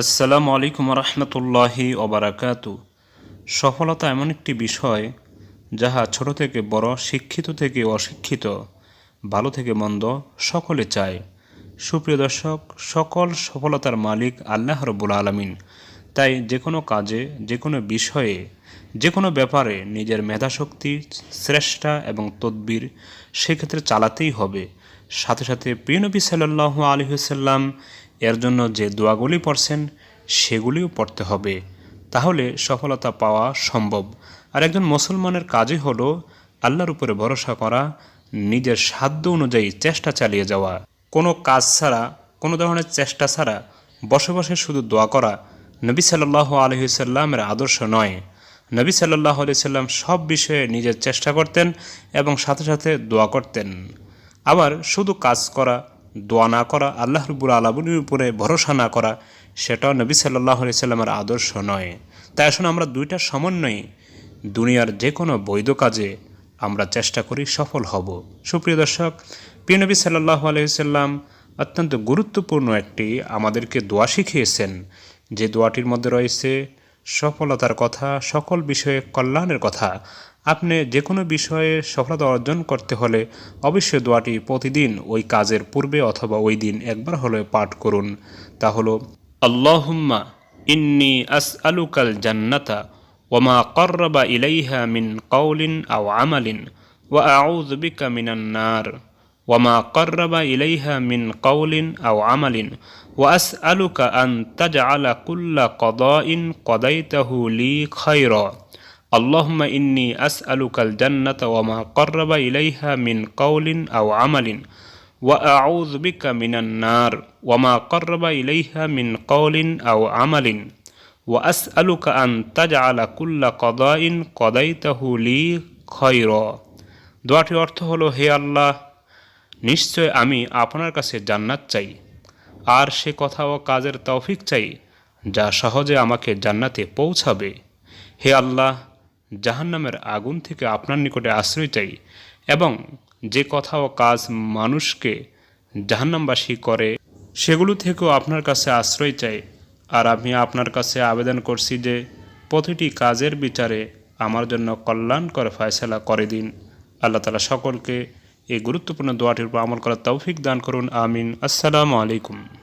আসসালামু আলাইকুম রহমতুল্লাহি ওবরাকাতু। সফলতা এমন একটি বিষয় যাহা ছোট থেকে বড়, শিক্ষিত থেকে অশিক্ষিত, ভালো থেকে মন্দ সকলে চায়। সুপ্রিয় দর্শক, সকল সফলতার মালিক আল্লাহ রব্বুল আলমিন। তাই যে কোনো কাজে, যে কোনো বিষয়ে, যে কোনো ব্যাপারে নিজের মেধাশক্তি, শ্রেষ্ঠা এবং তদ্বির সেক্ষেত্রে চালাতেই হবে। সাথে সাথে প্রিয়নবী সাল্লাহ আলহিসাল্লাম এর জন্য যে দোয়াগুলি পড়ছেন, সেগুলিও পড়তে হবে। তাহলে সফলতা পাওয়া সম্ভব। আর একজন মুসলমানের কাজই হলো আল্লাহর উপরে ভরসা করা, নিজের সাধ্য অনুযায়ী চেষ্টা চালিয়ে যাওয়া। কোনো কাজ ছাড়া, কোনো ধরনের চেষ্টা ছাড়া বসে বসে শুধু দোয়া করা নবী সাল্লাহ আলহিসাল্লামের আদর্শ নয়। নবী সাল্লাহ আলিয়াল্লাম সব বিষয়ে নিজের চেষ্টা করতেন এবং সাথে সাথে দোয়া করতেন। আবার শুধু কাজ করা দোয়া না করা, আল্লাহ রবুল আলমিনের উপরে ভরসা না করা সেটাও নবী সাল্লাহ সাল্লামের আদর্শ নয়। তাই আসলে আমরা দুইটা সমন্বয়ে দুনিয়ার যে কোনো বৈধ কাজে আমরা চেষ্টা করি সফল হব। সুপ্রিয় দর্শক, প্রিয় নবী সাল্লাহ আলহিসাল্লাম অত্যন্ত গুরুত্বপূর্ণ একটি আমাদেরকে দোয়া শিখিয়েছেন। যে দোয়াটির মধ্যে রয়েছে সফলতার কথা, সকল বিষয়ে কল্যাণের কথা। আপনি যে কোনো বিষয়ে সফলতা অর্জন করতে হলে অবশ্যই দোয়াটি প্রতিদিন ওই কাজের পূর্বে অথবা ওই দিন একবার হলে পাঠ করুন তা হলো আল্লাহুম্মা ইন্নি আস আলুকাল জান্নাতা ওমা কর্রবা ইলাইহা মিন কৌলিন আও আমালিন ওয়া আউজ বিকা মিনান নার وما قرب إليها من قول أو عمل وأسألك أن تجعل كل قضاء قضيته لي خيرا اللهم إني أسألك الجنة وما قرب إليها من قول أو عمل وأعوذ بك من النار وما قرب إليها من قول أو عمل وأسألك أن تجعل كل قضاء قضيته لي خيرا দোয়াটির অর্থ হলো হে আল্লাহ নিশ্চয় আমি আপনার কাছে জান্নাত চাই আর সে কথা ও কাজের তৌফিক চাই যা সহজে আমাকে জান্নাতে পৌঁছাবে হে আল্লাহ জাহান্নামের আগুন থেকে আপনার নিকটে আশ্রয় চাই এবং যে কথা ও কাজ মানুষকে জাহান্নামবাসী করে, সেগুলো থেকেও আপনার কাছে আশ্রয় চাই। আর আমি আপনার কাছে আবেদন করছি যে প্রতিটি কাজের বিচারে আমার জন্য কল্যাণকর ফয়সলা করে দিন। আল্লাহ তালা সকলকে এই গুরুত্বপূর্ণ দোয়াটির উপর আমল করার তৌফিক দান করুন। আমিন। আসসালামু আলাইকুম।